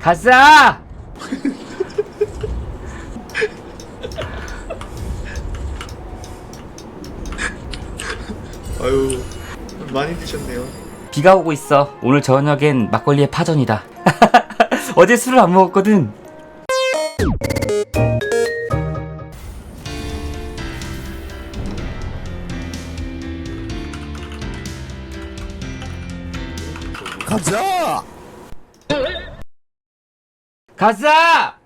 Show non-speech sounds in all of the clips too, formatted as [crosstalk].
가자! [laughs] 아유 많이 드셨네요. 비가 오고 있어. 오늘 저녁엔 막걸리의 파전이다. [laughs] 어제 술을 안 먹었거든. 가자! 가자!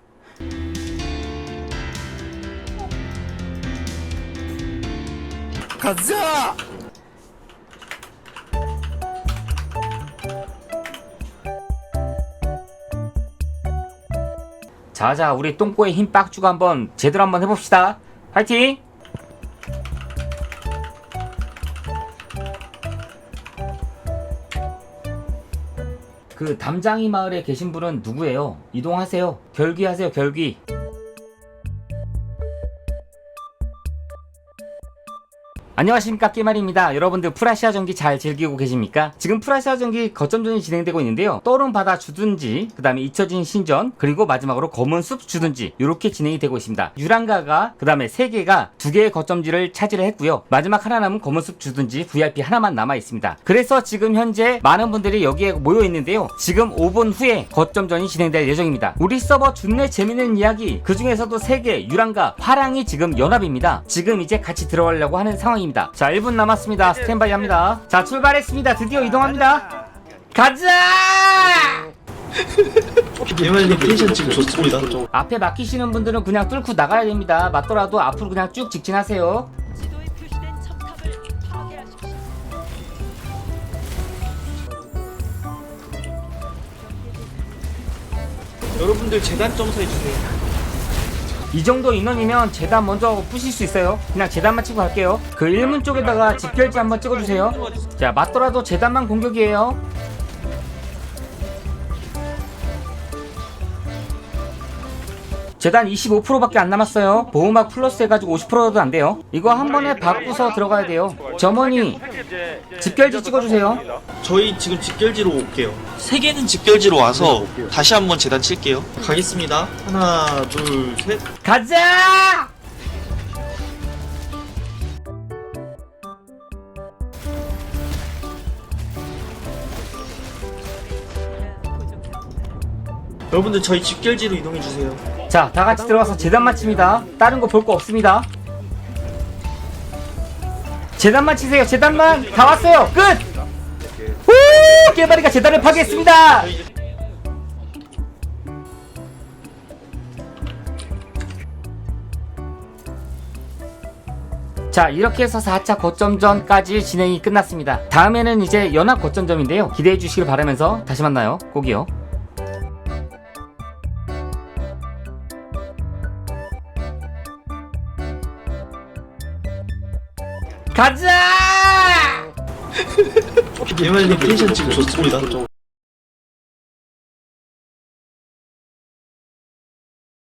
가자! 자자, 우리 똥꼬에 힘 빡 주고 한번 제대로 한번 해봅시다. 파이팅! 그 담장이 마을에 계신 분은 누구예요? 이동하세요. 결기하세요, 결기. 안녕하십니까 끼말입니다. 여러분들 프라시아 전기 잘 즐기고 계십니까? 지금 프라시아 전기 거점전이 진행되고 있는데요. 떠오른 바다 주둔지 그 다음에 잊혀진 신전 그리고 마지막으로 검은 숲 주둔지 이렇게 진행이 되고 있습니다. 유랑가가 그 다음에 세개가두 개의 거점지를 차지를 했고요. 마지막 하나 남은 검은 숲 주둔지 VIP 하나만 남아 있습니다. 그래서 지금 현재 많은 분들이 여기에 모여 있는데요. 지금 5분 후에 거점전이 진행될 예정입니다. 우리 서버 준내 재밌는 이야기 그 중에서도 세개 유랑가 화랑이 지금 연합입니다. 지금 이제 같이 들어가려고 하는 상황입니다 자 1분 남았습니다. 스탠바이 합니다. 자 출발했습니다. 드디어 이동합니다. 가자! [laughs] 개말님 텐션 지금 좋습니다. 앞에 막히시는 분들은 그냥 뚫고 나가야 됩니다. 맞더라도 앞으로 그냥 쭉 직진하세요. 지도에 표시된 첨탑을 파괴하십시오. 여러분들 재단 점수해 주세요. 이 정도 인원이면 재단 먼저 부실 수 있어요. 그냥 재단만 치고 갈게요. 그 1문 쪽에다가 집결지 한번 찍어주세요. 자, 맞더라도 재단만 공격이에요. 재단 25%밖에 안 남았어요. 보호막 플러스 해가지고 50%도 안 돼요. 이거 한 번에 바꾸서 들어가야 돼요. 점원이 집결지 찍어주세요. 저희 지금 집결지로 올게요. 세 개는 집결지로 와서 다시 한번 재단 칠게요. 가겠습니다. 하나, 둘, 셋. 가자! 여러분들 저희 집결지로 이동해 주세요. 자, 다 같이 들어가서 재단만 칩니다. 다른 거 볼 거 없습니다. 재단만 치세요. 재단만 다 왔어요. 끝. 후! 깨바리가 재단을 파괴했습니다. 자, 이렇게 해서 4차 거점전까지 진행이 끝났습니다. 다음에는 이제 연합 거점점인데요. 기대해 주시길 바라면서 다시 만나요. 꼭이요. 가자! 개말님 텐션 지금 좋습니다.